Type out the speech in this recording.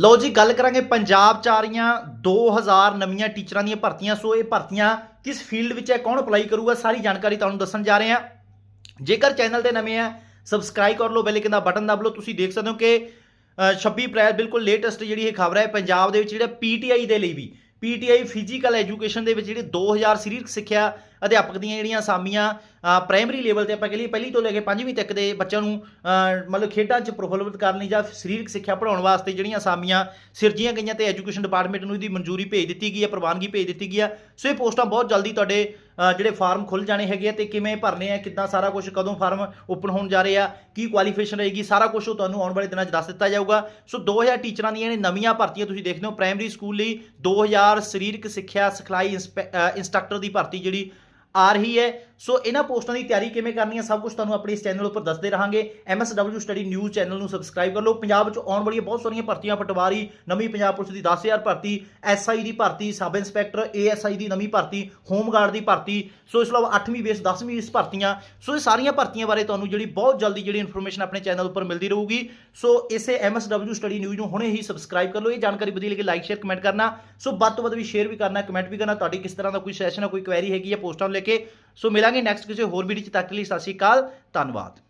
ਲਓ ਜੀ ਗੱਲ ਕਰਾਂਗੇ ਪੰਜਾਬ ਚ ਆ ਰਹੀਆਂ 2000 ਨਵੀਆਂ ਟੀਚਰਾਂ ਦੀਆਂ ਭਰਤੀਆਂ। ਸੋ ਇਹ ਭਰਤੀਆਂ ਕਿਸ ਫੀਲਡ ਵਿੱਚ ਹੈ ਕੌਣ ਅਪਲਾਈ ਕਰੂਗਾ ਸਾਰੀ ਜਾਣਕਾਰੀ ਤੁਹਾਨੂੰ ਦੱਸਣ ਜਾ ਰਹੇ ਹਾਂ। ਜੇਕਰ ਚੈਨਲ ਤੇ ਨਵੇਂ ਆ ਸਬਸਕ੍ਰਾਈਬ ਕਰ ਲਓ ਬੈਲ ਆਈਕਨ ਦਾ ਬਟਨ ਦਬ ਲਓ। ਤੁਸੀਂ ਦੇਖ ਸਕਦੇ ਹੋ ਕਿ ਅ, 26 ਅਪ੍ਰੈਲ ਬਿਲਕੁਲ ਲੇਟੈਸਟ ਜਿਹੜੀ ਇਹ ਖਬਰ ਹੈ ਪੰਜਾਬ ਦੇ ਵਿੱਚ ਜਿਹੜਾ ਪੀਟੀਆਈ ਦੇ ਲਈ ਵੀ। ਪੀਟੀਆਈ ਫਿਜ਼ੀਕਲ ਐਜੂਕੇਸ਼ਨ ਦੇ ਵਿੱਚ ਜਿਹੜੇ 2000 ਸਰੀਰਕ ਸਿੱਖਿਆ ਅਧਿਆਪਕ ਦੀਆਂ ਜਿਹੜੀਆਂ ਅਸਾਮੀਆਂ ਪ੍ਰਾਇਮਰੀ ਲੈਵਲ ਤੇ ਆਪਾਂ ਕਹ ਲਈਏ, ਪਹਿਲੀ ਤੋਂ ਲੈ ਕੇ ਪੰਜਵੀਂ ਤੱਕ ਦੇ ਬੱਚਿਆਂ ਨੂੰ ਮਤਲਬ ਖੇਡਾਂ 'ਚ ਪ੍ਰਫੁੱਲਤ ਕਰਨ ਲਈ ਜਾਂ ਸਰੀਰਕ ਸਿੱਖਿਆ ਪੜਾਉਣ ਵਾਸਤੇ ਜਿਹੜੀਆਂ ਅਸਾਮੀਆਂ ਸਿਰਜੀਆਂ ਗਈਆਂ ਤੇ ਐਜੂਕੇਸ਼ਨ ਡਿਪਾਰਟਮੈਂਟ ਨੂੰ ਇਹਦੀ ਮਨਜ਼ੂਰੀ ਭੇਜ ਦਿੱਤੀ ਗਈ ਹੈ, ਪ੍ਰਵਾਨਗੀ ਭੇਜ ਦਿੱਤੀ ਗਈ ਹੈ। ਸੋ ਇਹ ਪੋਸਟਾਂ ਬਹੁਤ ਜਲਦੀ ਤੁਹਾਡੇ ਜਿਹੜੇ ਫਾਰਮ ਖੁੱਲ ਜਾਣੇ ਹੈਗੇ ਆ ਤੇ ਕਿਵੇਂ ਭਰਨੇ ਆ ਕਿੱਦਾਂ ਸਾਰਾ ਕੁਝ ਕਦੋਂ ਫਾਰਮ ਓਪਨ ਹੋਣ ਜਾ ਰਹੇ ਆ ਕੀ ਕੁਆਲੀਫਿਕੇਸ਼ਨ ਰਹੇਗੀ ਸਾਰਾ ਕੁਝ ਉਹ ਤੁਹਾਨੂੰ ਆਉਣ ਵਾਲੇ ਦਿਨਾਂ 'ਚ ਦੱਸ ਦਿੱਤਾ ਜਾਊਗਾ। ਸੋ 2000 ਟੀਚਰਾਂ ਦੀਆਂ ਜਿਹੜੇ ਨਵੀਆਂ ਭਰਤੀਆਂ ਤੁਸੀਂ ਦੇਖਦੇ ਹੋ ਪ੍ਰਾਇਮਰੀ ਸਕੂਲ ਲਈ 2000 ਸਰੀਰਕ ਸਿੱਖਿਆ ਸਿਖਲਾਈ ਇੰਸਪੈ- ਅ, ਇੰਸਟ੍ਰਕਟਰ ਦੀ ਭਰਤੀ ਜਿਹੜੀ ਆ ਰਹੀ ਹੈ। ਸੋ ਇਹਨਾਂ ਪੋਸਟਾਂ ਦੀ ਤਿਆਰੀ ਕਿਵੇਂ ਕਰਨੀ ਹੈ, ਸਭ ਕੁਝ ਤੁਹਾਨੂੰ ਆਪਣੇ ਇਸ ਚੈਨਲ ਉੱਪਰ ਦੱਸਦੇ ਰਹਾਂਗੇ। MSW ਸਟੱਡੀ ਨਿਊਜ਼ ਚੈਨਲ ਨੂੰ ਸਬਸਕ੍ਰਾਈਬ ਕਰ ਲਓ। ਪੰਜਾਬ ਵਿੱਚ ਆਉਣ ਵਾਲੀਆਂ ਬਹੁਤ ਸਾਰੀਆਂ ਭਰਤੀਆਂ, ਪਟਵਾਰੀ, ਨਵੀਂ ਪੰਜਾਬ ਪੁਲਿਸ ਦੀ 10000 ਭਰਤੀ SI ਦੀ ਭਰਤੀ, ਸਬ ਇੰਸਪੈਕਟਰ ASI ਦੀ ਨਵੀਂ ਭਰਤੀ, ਹੋਮਗਾਰਡ ਦੀ ਭਰਤੀ, ਸੋ ਇਸ ਤੋਂ ਇਲਾਵਾ 8ਵੀਂ ਬੇਸ 10ਵੀਂ ਬੇਸ ਭਰਤੀਆਂ। ਸੋ ਇਹ ਸਾਰੀਆਂ ਭਰਤੀਆਂ ਬਾਰੇ ਤੁਹਾਨੂੰ ਜਿਹੜੀ ਬਹੁਤ ਜਲਦੀ ਜਿਹੜੀ ਇਨਫੋਰਮੇਸ਼ਨ ਆਪਣੇ ਚੈਨਲ ਉੱਪਰ ਮਿਲਦੀ ਰਹੂਗੀ। ਸੋ ਇਸੇ MSW ਸਟੱਡੀ ਨਿਊਜ਼ ਨੂੰ ਹੁਣੇ ਹੀ ਸਬਸਕ੍ਰਾਈਬ ਕਰ ਲਓ। ਇਹ ਜਾਣਕਾਰੀ ਵਧੀਆ ਲੱਗੇ ਲਾਈਕ ਸ਼ੇਅਰ ਕਮੈਂਟ ਕਰਨਾ। ਸੋ ਵੱਧ ਤੋਂ ਵੱਧ ਵੀ ਸ਼ੇਅਰ ਵੀ ਕਰਨਾ ਕਮੈਂਟ ਵੀ ਕਰਨਾ। ਤੁਹਾਡੀ ਕਿਸ ਤਰ੍ਹਾਂ ਦਾ ਕੋਈ ਸੈਸ਼ਨ ਹੈ ਕੋਈ ਕੁਐਰੀ ਹੈਗੀ ਹੈ ਪੋਸਟਾਂ ਨੂੰ ਲੈ ਕੇ। ਸੋ ਮਿਲਾਂਗੇ ਨੈਕਸਟ ਕਿਸੇ ਹੋਰ ਵੀਡੀਓ ਚ। ਤੱਕ ਲਈ ਸਤਿ ਸ਼੍ਰੀ ਅਕਾਲ। ਧੰਨਵਾਦ।